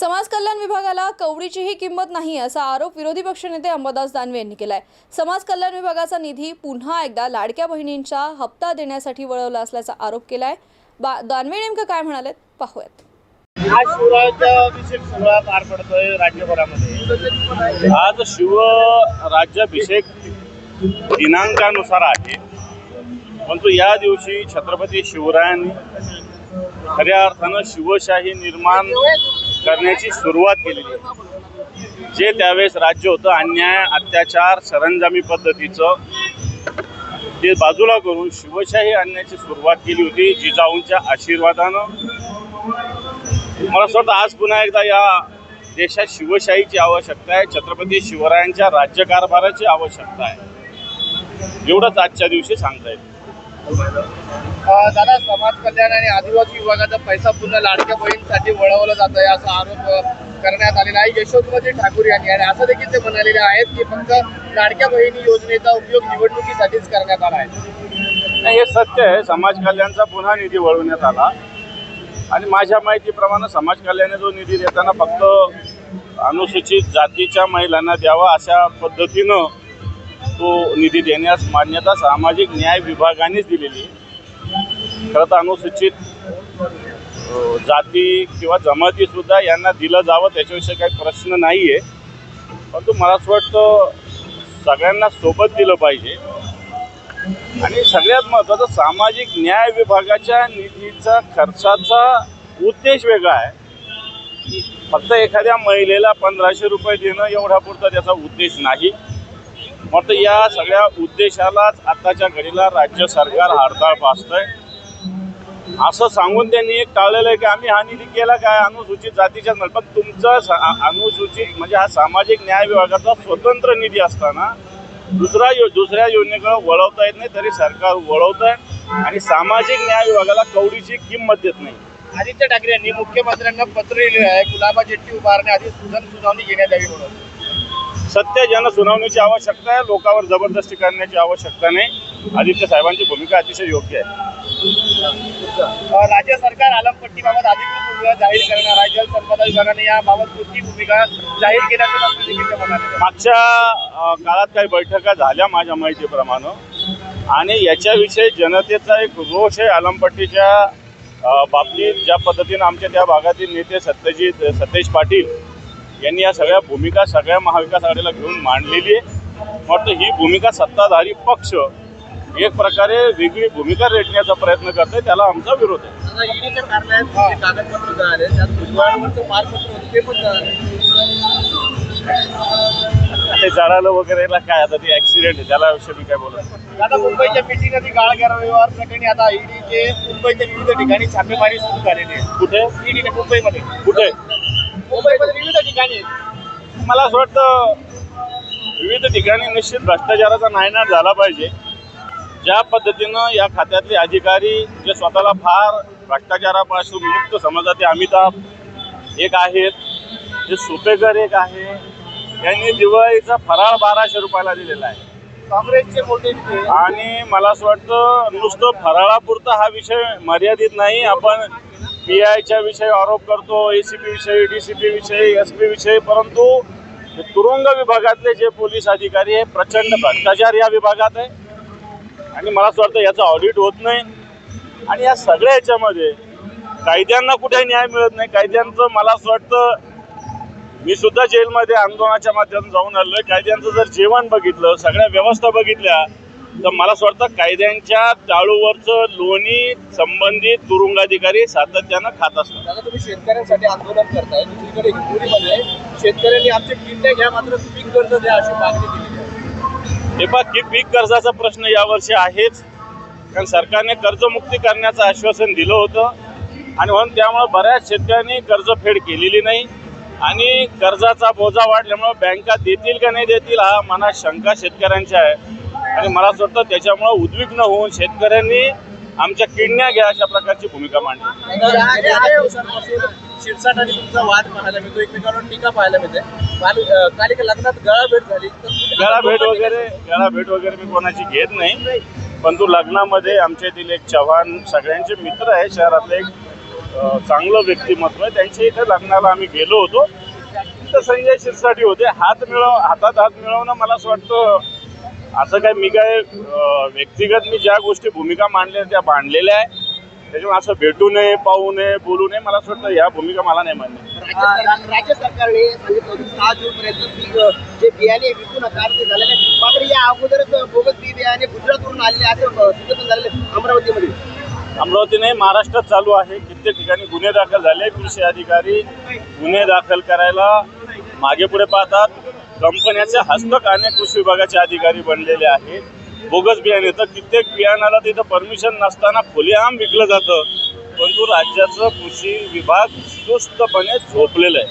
समाज कल्याण विभागाला कवडीचीही किंमत नाही असा आरोप विरोधी पक्षनेते अंबादास दानवे यांनी केलाय. समाज कल्याण विभागाचा निधी पुन्हा एकदा लाडक्या बहिणींच्या हप्ता देण्यासाठी वळवला असल्याचा आरोप केलाय. बा दानवे नेमकं काय म्हणाले पाहूयात. आज शिवराज्य अभिषेक सोहळा पार पडतोय राज्यभरामध्ये. आज शिव राज्याभिषेक दिनांकानुसार आहे. परंतु या दिवशी छत्रपती शिवरायांनी खऱ्या अर्थानं शिवशाही निर्माण करण्याची सुरुवात केलेली आहे. जे त्यावेळेस राज्य होतं अन्याय अत्याचार सरंजामी पद्धतीचं ते बाजूला करून शिवशाही आणण्याची सुरुवात केली होती जिजाऊंच्या आशीर्वादानं. मला असं वाटतं आज पुन्हा एकदा या देशात शिवशाहीची आवश्यकता आहे छत्रपती शिवरायांच्या राज्यकारभाराची आवश्यकता आहे. एवढंच आजच्या दिवशी सांगता येईल. दादा समाज कल्याण आणि आदिवासी विभागाचा पैसा पुन्हा लाडक्या बहिणीसाठी वळवला जात आहे असा आरोप करण्यात आलेला आहे. यशोमती ठाकूर यांनी आणि असं देखील ते म्हणालेले आहेत की फक्त लाडक्या बहिणी योजनेचा उपयोग निवडणुकीसाठीच करण्यात आला आहे. नाही हे सत्य आहे. समाज कल्याणचा पुन्हा निधी वळवण्यात आला. आणि माझ्या माहितीप्रमाणे समाज कल्याण जो निधी देताना फक्त अनुसूचित जातीच्या महिलांना द्यावा अशा पद्धतीनं तो निधी देण्यास मान्यता सामाजिक न्याय विभागानेच दिलेली आहे. खरं तर अनुसूचित जाती किंवा जमातीसुद्धा यांना दिलं जावं त्याच्याविषयी काही प्रश्न नाही आहे परंतु मला असं वाटतं सगळ्यांना सोबत दिलं पाहिजे. आणि सगळ्यात महत्त्वाचं सामाजिक न्याय विभागाच्या निधीचा खर्चाचा उद्देश वेगळा आहे. फक्त एखाद्या महिलेला पंधराशे रुपये देणं एवढा पुरता त्याचा उद्देश नाही. मग या सगळ्या उद्देशालाच आताच्या घडीला राज्य सरकार हरताळ पाचतंय असं सांगून त्यांनी एक टाळलेलं आहे की आम्ही हा निधी केला काय? अनुसूचित जातीच्या पण तुमचा अनुसूचित म्हणजे हा सामाजिक न्याय विभागाचा स्वतंत्र निधी असताना दुसरा यो दुसऱ्या योजनेकडे वळवता येत नाही तरी सरकार वळवत आहे आणि सामाजिक न्याय विभागाला कवडीची किंमत देत नाही. आदित्य ठाकरे यांनी मुख्यमंत्र्यांना पत्र लिहिलं आहे गुलाबा जेट्टी उभारण्याआधी सुजन सुनावणी घेण्यात यावी म्हणून. सत्य जन सुनावणीची आवश्यकता आहे लोकांवर जबरदस्ती करण्याची आवश्यकता नाही. आदित्य साहेबांची भूमिका अतिशय योग्य आहे. राज्य सरकार आलमपट्टीबाबत अधिकृत भूमिका जाहीर करणार आहे. जलसंपदा विभागाने याबाबत कोणती भूमिका जाहीर केल्याचं मागच्या काळात काही बैठका झाल्या माझ्या माहितीप्रमाणे. आणि याच्याविषयी जनतेचा एक रोष आहे आलमपट्टीच्या बाबतीत. ज्या पद्धतीनं आमच्या त्या भागातील नेते सत्यजित सतेज पाटील यांनी या सगळ्या भूमिका सगळ्या महाविकास आघाडीला घेऊन मांडलेली आहे. वाटतं ही भूमिका सत्ताधारी पक्ष एक प्रकारे वेगळी भूमिका रेटण्याचा प्रयत्न करतोय त्याला आमचा विरोध आहे. ते जळाले ते जळालं वगैरे काय आता ते ॲक्सिडेंट आहे त्याला विषयी मी काय बोलत आता मुंबईच्या पिटी नदी गाळगेर व्यवहार प्रकरणी आता ईडीचे मुंबईच्या विविध ठिकाणी छापेमारी सुरू झालेली आहे. कुठे? ईडीने मुंबईमध्ये. कुठे? ठिकाणी. मला असं वाटतं विविध ठिकाणी निश्चित भ्रष्टाचाराचा नायनाट झाला पाहिजे. ज्या पद्धतीनं या खात्यातले अधिकारी जे स्वतःला फार भ्रष्टाचारापासून मुक्त समजतात ते अमिताभ एक आहेत जे सुपेकर एक आहे यांनी दिवाळीचा फराळ बाराशे रुपयाला दिलेला आहे. काँग्रेसचे मोठे आणि मला असं वाटतं नुसतं फराळापुरता हा विषय मर्यादित नाही. आपण पी आयच्या विषयी आरोप करतो ए सी पी विषयी डी सी पी विषयी एस पी विषयी परंतु तुरुंग विभागातले जे पोलीस अधिकारी आहे प्रचंड भ्रष्टाचार या विभागात आहे. आणि मला असं वाटतं याचं ऑडिट होत नाही. आणि या सगळ्या याच्यामध्ये कायद्यांना कुठे न्याय मिळत नाही. कायद्यांचं मला असं वाटतं मी सुद्धा जेलमध्ये आंदोलनाच्या माध्यमातून जाऊन आलोय. कायद्यांचं जर जेवण बघितलं सगळ्या व्यवस्था बघितल्या तर मला असं वाटतं कायद्यांच्या टाळूवरचं लोणी संबंधित तुरुंगाधिकारी सातत्यानं खात असतात. दादा तुम्ही शेतकऱ्यांसाठी आंदोलन करताय. दुसरीकडे हिंगोलीमध्ये शेतकऱ्यांनी आमचे किल्ले घ्या मात्र पीक कर्ज द्या अशी मागणी केली आहे. हे पहा की पीक कर्जाचा प्रश्न यावर्षी आहेच. कारण सरकारने कर्जमुक्ती करण्याचं आश्वासन दिलं होतं. आणि म्हणून त्यामुळे बऱ्याच शेतकऱ्यांनी कर्जफेड केलेली नाही. आणि कर्जाचा बोजा वाढल्यामुळे बँका देतील का नाही देतील हा मनात शंका शेतकऱ्यांच्या आहे. आणि मला असं वाटतं त्याच्यामुळे उद्विग्न होऊन शेतकऱ्यांनी आमच्या किडण्या घ्या अशा प्रकारची भूमिका मांडली. आणि तुमचा वाद पाहायला मिळतो. एकमेकांवर टीका पाहायला मिळते. काल काल एका लग्नात गळा भेट झाली गळा वगैरे गळा भेट वगैरे मी कोणाची घेत नाही. परंतु लग्नामध्ये आमच्या येथील एक चव्हाण सगळ्यांचे मित्र आहे. शहरातले एक चांगलं व्यक्तिमत्व आहे. त्यांच्या इथे लग्नाला आम्ही गेलो होतो. तर संजय शिरसाटी होते. हात मिळव हातात हात मिळवणं मला असं वाटतं असं काय मी काय व्यक्तिगत मी ज्या गोष्टी भूमिका मांडल्या त्या मांडलेल्या आहे. त्याच्यामुळे असं भेटू नये पाहू नये बोलू नये मला असं वाटतं ह्या भूमिका मला नाही मान्य. राज्य सर- राज्य सरकारने सांगितलं होतं सहा जून पर्यंत जे बियाणे विकू नका ते झालेलं आहे मात्र या अगोदरच बोगस बी बियाणे गुजरातवरून आलेले असं सूचना झालेलं अमरावतीमध्ये. अमरावती नाही महाराष्ट्रात चालू आहे. कित्येक ठिकाणी गुन्हे दाखल झाले. कृषी अधिकारी गुन्हे दाखल करायला मागे पुढे पाहतात. कंपन्याच्या हस्तकाने कृषी विभागाचे अधिकारी बनलेले आहेत. बोगस बियाणे तर कित्येक बियाणाला तिथं परमिशन नसताना खुलेआम विकलं जातं. परंतु राज्याचं कृषी विभाग सुस्तपणे झोपलेलं आहे.